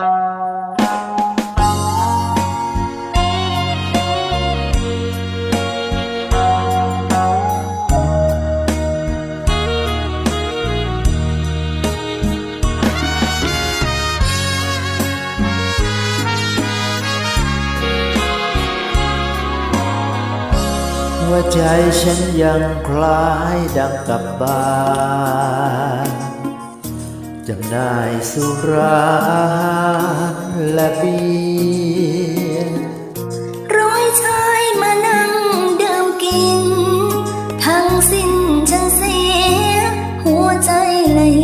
หัวใจฉันยังคล้ายดังกับบ้าน จำหน่ายสุราและเบียร์ร้อยชายมานั่งเดื่มกิน ทั้งสิ้นฉันเสีย หัวใจเลย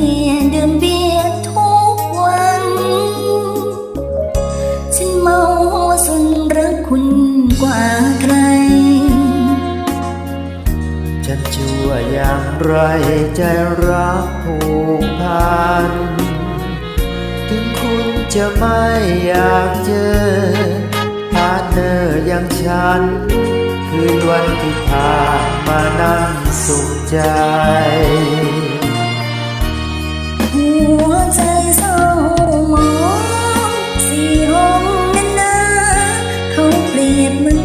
เดื่มเบียร์ทุกวัน ฉันเมาสุนรักคุณกว่าใคร ฉันชั่วอย่างไรใจรักผูกพัน จะไม่อยากเจอพาร์ทเนอร์อย่างฉัน คืนวันที่ผ่านมานั้นสุขใจ หัวใจเศร้าหมองสีห้องนั้นนะเขาเปรียบเหมือน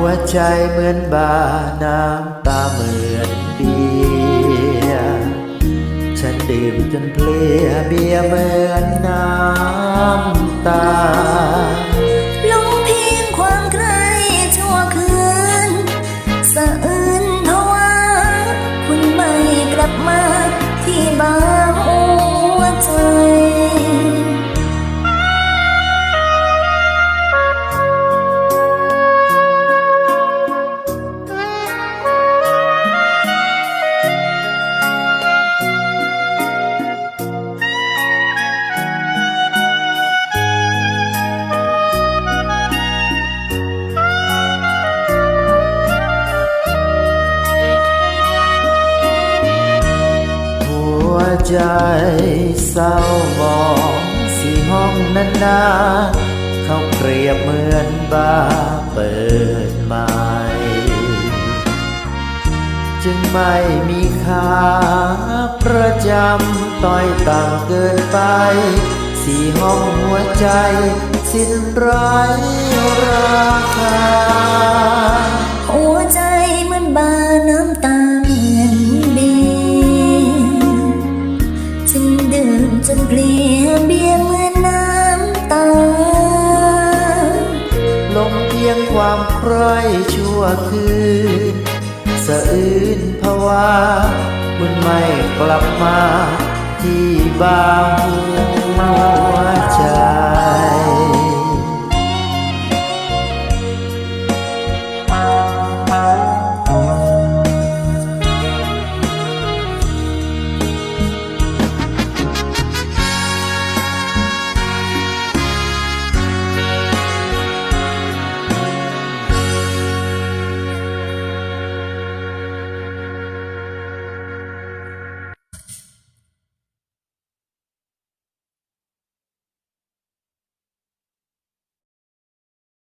หัวใจเหมือนบาน้ำตาเหมือนเบียร์ฉันดื่มจนเพลียเบียร์เหมือนน้ำตา ใจเศร้ามองสีห้องนั้นนาเขาเปรียบเหมือนบาเปิดใหม่จึงไม่มีค่าประจำต้อยต่างเกินไป สีห้องหัวใจ สิ้นไร้ราคา จนเปลี่ยนเบียเหมือนน้ำตา ลมเพียงความใคร่ชั่วคืน สะอื้นภาวะคุณไม่กลับมาที่บ้าน